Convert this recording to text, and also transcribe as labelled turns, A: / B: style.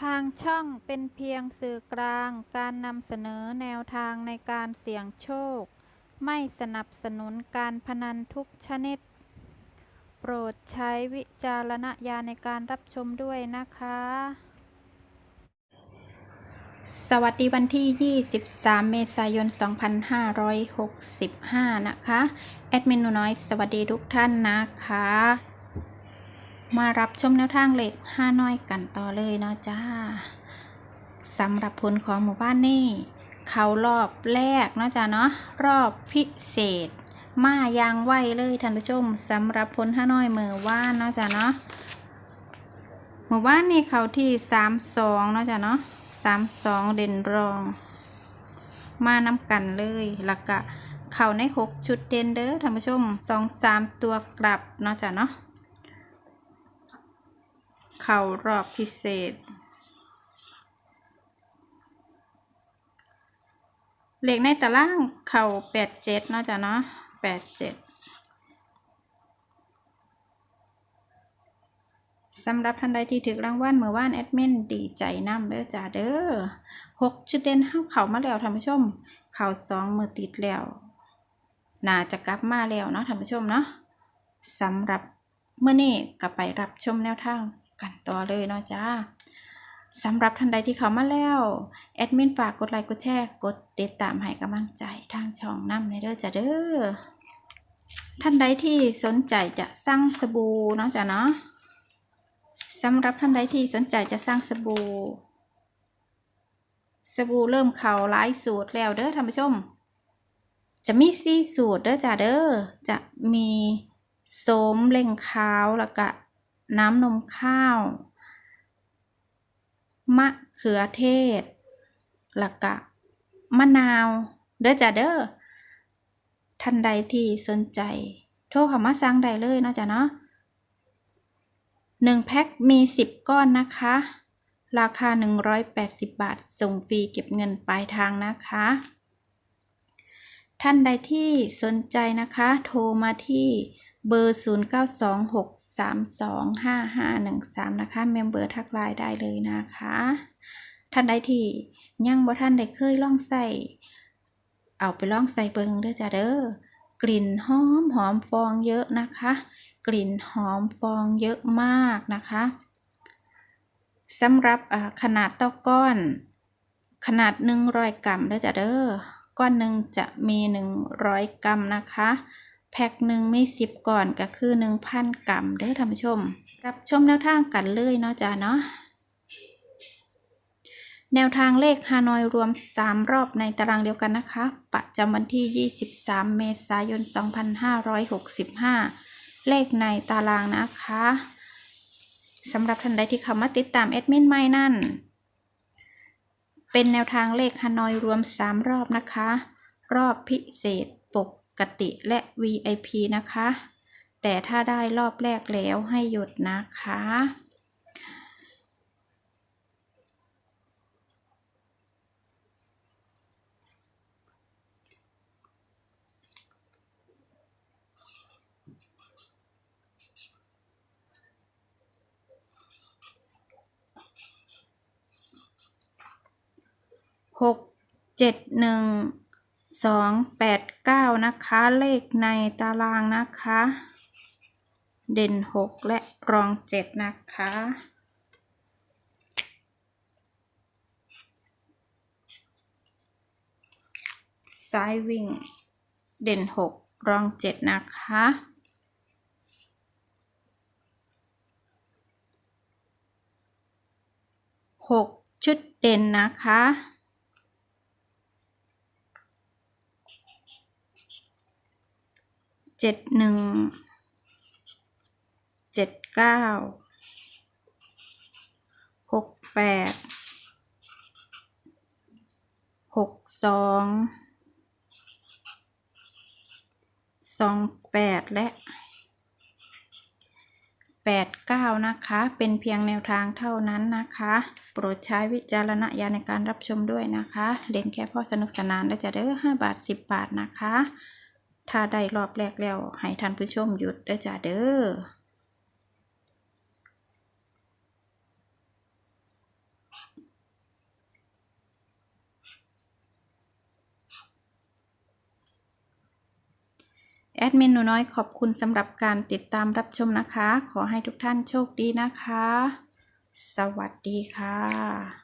A: ทางช่องเป็นเพียงสื่อกลางการนำเสนอแนวทางในการเสี่ยงโชค ไม่สนับสนุนการพนันทุกชนิด โปรดใช้วิจารณญาณในการรับชมด้วยนะคะ สวัสดีวันที่ 23 เมษายน 2565 นะคะ แอดมินหนูน้อยสวัสดีทุกท่านนะคะ มารับชมแนวทางเหล็กห้าน้อยกันต่อเลยเนาะจ้าสำหรับผลของหมู่บ้านนี่เขารอบแรกเนาะจ้าเนาะรอบพิเศษ มายางไหวเลยท่านผู้ชมสำหรับผลห้าน้อยมือว่านเนาะจ้าเนาะหมู่บ้านนี่เขาที่สามสองเนาะจ้าเนาะสามสองเด่นรอง มานำกันเลยแล้วก็เข่าในหกชุดเด่นเด้อท่านผู้ชมสองสามตัวกลับเนาะจ้าเนาะ เข่ารอบพิเศษ เล็กในตารางเข่าแปดเจ็ดเนาะจ้ะเนาะแปดเจ็ดสำหรับท่านใดที่ถือรางวัลเมื่อวานแอดมินดีใจนำเด้อจ้าเด้อหกชุดเด่นห้าเข่ามาแล้วท่านผู้ชม เข่าสองมือติดแล้ว น่าจะกลับมาแล้วเนาะท่านผู้ชมเนาะสำหรับเมื่อนี้ก็ไปรับชมแนวทาง กันต่อเลยเนาะจ้าสำหรับท่านใดที่เขามาแล้ว แอดมินฝากกดไลค์กดแชร์กดติดตามให้กำลังใจทางช่องน้ำในเด้อจ้าเด้อท่านใดที่สนใจจะสร้างสบู่เนาะจ้าเนาะสำหรับท่านใดที่สนใจจะสร้างสบู่สบู่เริ่มเข่าหลายสูตรแล้วเด้อท่านผู้ชม จะมีสี่สูตรเด้อจ้าเด้อจะมีโสมเล่งขาวแล้วก็ น้ำนมข้าว มะเขือเทศล้วก็มะนาว เด้อจ้าเด้อท่านใดที่สนใจ โทรเข้ามาสั่งได้เลยเนาะจ้ะเนาะหนึ่งแพ็คมีสิบก้อนนะคะ ราคา 180 บาท ส่งฟรีเก็บเงินปลายทางนะคะ ท่านใดที่สนใจนะคะ โทรมาที่ เบอร์ 0926325513 นะคะ เมมเบอร์ทักไลน์ได้เลยนะคะ ท่านใดที่ยังบ่ท่านได้เคยล่องใส่เอาไปล่องใส่เบิงเด้อจ้าเด้อกลิ่นหอมหอมฟองเยอะนะคะ กลิ่นหอมฟองเยอะมากนะคะสำหรับขนาดเต้าก้อน ขนาด 100 กรัมเด้อจ้าเด้อก้อนหนึ่งจะมี 100 กรัมนะคะ แพ็คหนึ่งมีสิบก่อนก็คือหนึ่งพันกรัมเด้อท่านผู้ชม รับชมแนวทางกันเลยเนาะจ้าเนาะแนวทางเลขฮานอยรวม 3 รอบในตารางเดียวกันนะคะ ประจำวันที่ 23 เมษายน 2565 เลขในตารางนะคะสำหรับท่านใดที่เข้ามาติดตามแอดมินใหม่นั่น เป็นแนวทางเลขฮานอยรวม 3 รอบนะคะ รอบพิเศษ กติและ VIP นะคะ แต่ถ้าได้รอบแรกแล้วให้หยุดนะคะหกเจ็ดหนึ่ง สองแปดเก้านะคะ เลขในตารางนะคะ เด่นหกและรองเจ็ดนะคะซ้ายวิ่ง เด่นหกรองเจ็ดนะคะหกชุดเด่นนะคะ เจ็ดหนึ่งเจ็ดเก้าหกแปดหกสองสองแปดและแปดเก้านะคะ เป็นเพียงแนวทางเท่านั้นนะคะ โปรดใช้วิจารณญาณในการรับชมด้วยนะคะ เล่นแค่พอสนุกสนานและจะเด้อห้าบาทสิบบาทนะคะ ถ้าได้รอบแรกแล้ว ให้ท่านผู้ชมหยุดได้จ้าเด้อแอดมินหนูน้อยขอบคุณสำหรับการติดตามรับชมนะคะ ขอให้ทุกท่านโชคดีนะคะ สวัสดีค่ะ